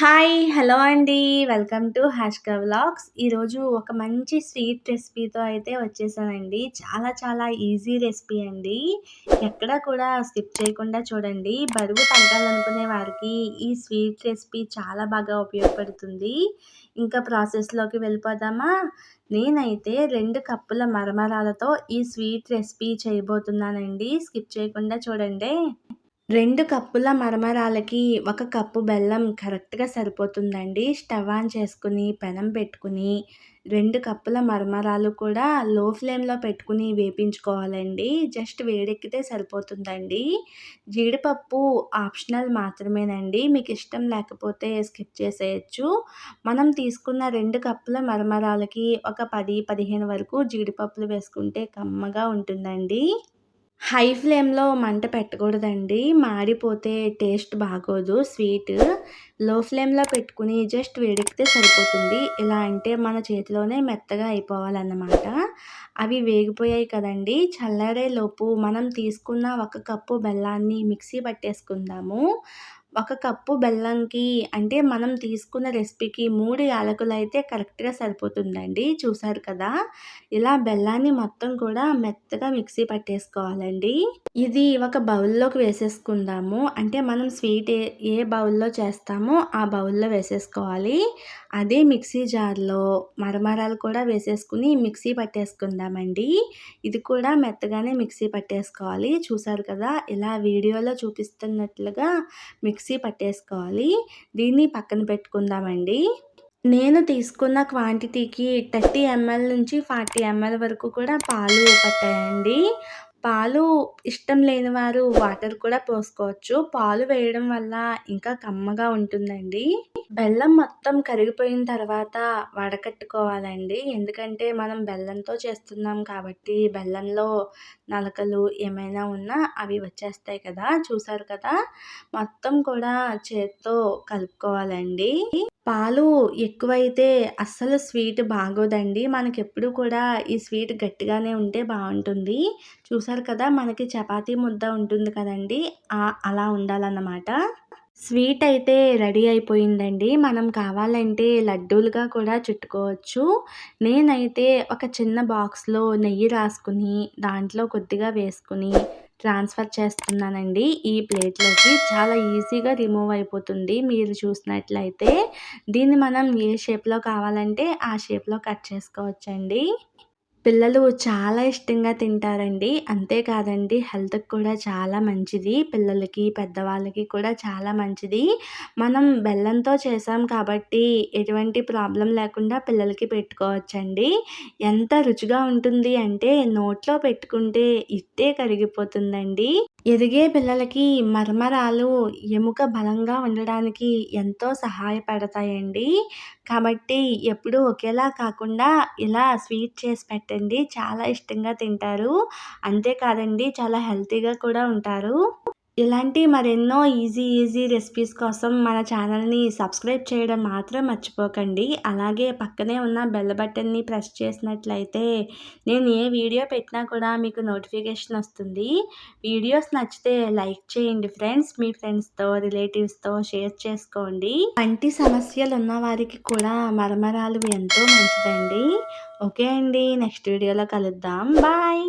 Hi hello అండి. Welcome to హ్యాష్కా vlogs. ఈరోజు ఒక మంచి స్వీట్ రెసిపీతో అయితే వచ్చేసానండి. చాలా చాలా ఈజీ రెసిపీ అండి. ఎక్కడ కూడా స్కిప్ చేయకుండా చూడండి. బరువు తగ్గాలనుకునే వారికి ఈ స్వీట్ రెసిపీ చాలా బాగా ఉపయోగపడుతుంది. ఇంకా ప్రాసెస్లోకి వెళ్ళిపోదామా? నేనైతే రెండు కప్పుల మరమరాలతో ఈ స్వీట్ రెసిపీ చేయబోతున్నానండి. స్కిప్ చేయకుండా చూడండి. రెండు కప్పుల మరమరాలకి ఒక కప్పు బెల్లం కరెక్ట్గా సరిపోతుందండి. స్టవ్ ఆన్ చేసుకుని పెనం పెట్టుకుని రెండు కప్పుల మరమరాలు కూడా లో ఫ్లేమ్లో పెట్టుకుని వేపించుకోవాలండి. జస్ట్ వేడెక్కితే సరిపోతుందండి. జీడిపప్పు ఆప్షనల్ మాత్రమేనండి. మీకు ఇష్టం లేకపోతే స్కిప్ చేసేయచ్చు. మనం తీసుకున్న రెండు కప్పుల మరమరాలకి ఒక పది పదిహేను వరకు జీడిపప్పులు వేసుకుంటే కమ్మగా ఉంటుందండి. హై ఫ్లేమ్లో మంట పెట్టకూడదండి. మాడిపోతే టేస్ట్ బాగోదు. స్వీట్లో ఫ్లేమ్లో పెట్టుకుని జస్ట్ వేడెక్కితే సరిపోతుంది. ఎలా అంటే మన చేతిలోనే మెత్తగా అయిపోవాలన్నమాట. అవి వేగిపోయాయి కదండి. చల్లారే లోపు మనం తీసుకున్న ఒక కప్పు బెల్లాన్ని మిక్సీ పట్టేసుకుందాము. ఒక కప్పు బెల్లంకి అంటే మనం తీసుకున్న రెసిపీకి మూడు యాలకులు అయితే కరెక్ట్గా సరిపోతుందండి. చూసారు కదా? ఇలా బెల్లాన్ని మొత్తం కూడా మెత్తగా మిక్సీ పట్టేసుకోవాలండి. ఇది ఒక బౌల్లోకి వేసేసుకుందాము. అంటే మనం స్వీట్ ఏ ఏ బౌల్లో చేస్తామో ఆ బౌల్లో వేసేసుకోవాలి. అదే మిక్సీ జార్లో మరమరాలు కూడా వేసేసుకుని మిక్సీ పట్టేసుకుందామండి. ఇది కూడా మెత్తగానే మిక్సీ పట్టేసుకోవాలి. చూసారు కదా? ఇలా వీడియోలో చూపిస్తున్నట్లుగా మిక్సీ మిక్సీ పట్టేసుకోవాలి. దీన్ని పక్కన పెట్టుకుందామండి. నేను తీసుకున్న క్వాంటిటీకి థర్టీ ఎంఎల్ నుంచి ఫార్టీ ఎంఎల్ వరకు కూడా పాలు పట్టాయండి. పాలు ఇష్టం లేని వారు వాటర్ కూడా పోసుకోవచ్చు. పాలు వేయడం వల్ల ఇంకా కమ్మగా ఉంటుందండి. బెల్లం మొత్తం కరిగిపోయిన తర్వాత వడకట్టుకోవాలండి. ఎందుకంటే మనం బెల్లంతో చేస్తున్నాం కాబట్టి బెల్లంలో నలకలు ఏమైనా ఉన్నా అవి వచ్చేస్తాయి కదా. చూసారు కదా? మొత్తం కూడా చేత్తో కలుపుకోవాలండి. పాలు ఎక్కువైతే అస్సలు స్వీట్ బాగోదండి. మనకెప్పుడు కూడా ఈ స్వీట్ గట్టిగానే ఉంటే బాగుంటుంది. చూసారు కదా మనకి చపాతీ ముద్ద ఉంటుంది కదండి. అలా ఉండాలన్నమాట. స్వీట్ అయితే రెడీ అయిపోయిందండి. మనం కావాలంటే లడ్డూలుగా కూడా చుట్టుకోవచ్చు. నేనైతే ఒక చిన్న బాక్స్లో నెయ్యి రాసుకుని దాంట్లో కొద్దిగా వేసుకుని ట్రాన్స్ఫర్ చేస్తున్నానండి. ఈ ప్లేట్లోకి చాలా ఈజీగా రిమూవ్ అయిపోతుంది. మీరు చూసినట్లయితే దీన్ని మనం ఏ షేప్లో కావాలంటే ఆ షేప్లో కట్ చేసుకోవచ్చండి. పిల్లలు చాలా ఇష్టంగా తింటారండి. అంతేకాదండి హెల్త్కి కూడా చాలా మంచిది. పిల్లలకి పెద్దవాళ్ళకి కూడా చాలా మంచిది. మనం బెల్లంతో చేసాం కాబట్టి ఎటువంటి ప్రాబ్లం లేకుండా పిల్లలకి పెట్టుకోవచ్చండి. ఎంత రుచిగా ఉంటుంది అంటే నోట్లో పెట్టుకుంటే ఇట్టే కరిగిపోతుందండి. ఎదిగే పిల్లలకి మర్మరాలు ఎముక బలంగా ఉండడానికి ఎంతో సహాయపడతాయండి. కాబట్టి ఎప్పుడూ ఒకేలా కాకుండా ఇలా స్వీట్ చేసి పెట్టండి చాలా ఇష్టంగా తింటారు. అంతేకాదండి చాలా హెల్తీగా కూడా ఉంటారు. ఇలాంటి మరెన్నో ఈజీ ఈజీ రెసిపీస్ కోసం మన ఛానల్ని సబ్స్క్రైబ్ చేయడం మాత్రం మర్చిపోకండి. అలాగే పక్కనే ఉన్న బెల్ బటన్ని ప్రెస్ చేసినట్లయితే నేను ఏ వీడియో పెట్టినా కూడా మీకు నోటిఫికేషన్ వస్తుంది. వీడియోస్ నచ్చితే లైక్ చేయండి ఫ్రెండ్స్ మీ ఫ్రెండ్స్తో రిలేటివ్స్తో షేర్ చేసుకోండి. కంటి సమస్యలు ఉన్న వారికి కూడా మరమరాలు ఎంతో మంచిదండి. ఓకే అండి నెక్స్ట్ వీడియోలో కలుద్దాం. బాయ్!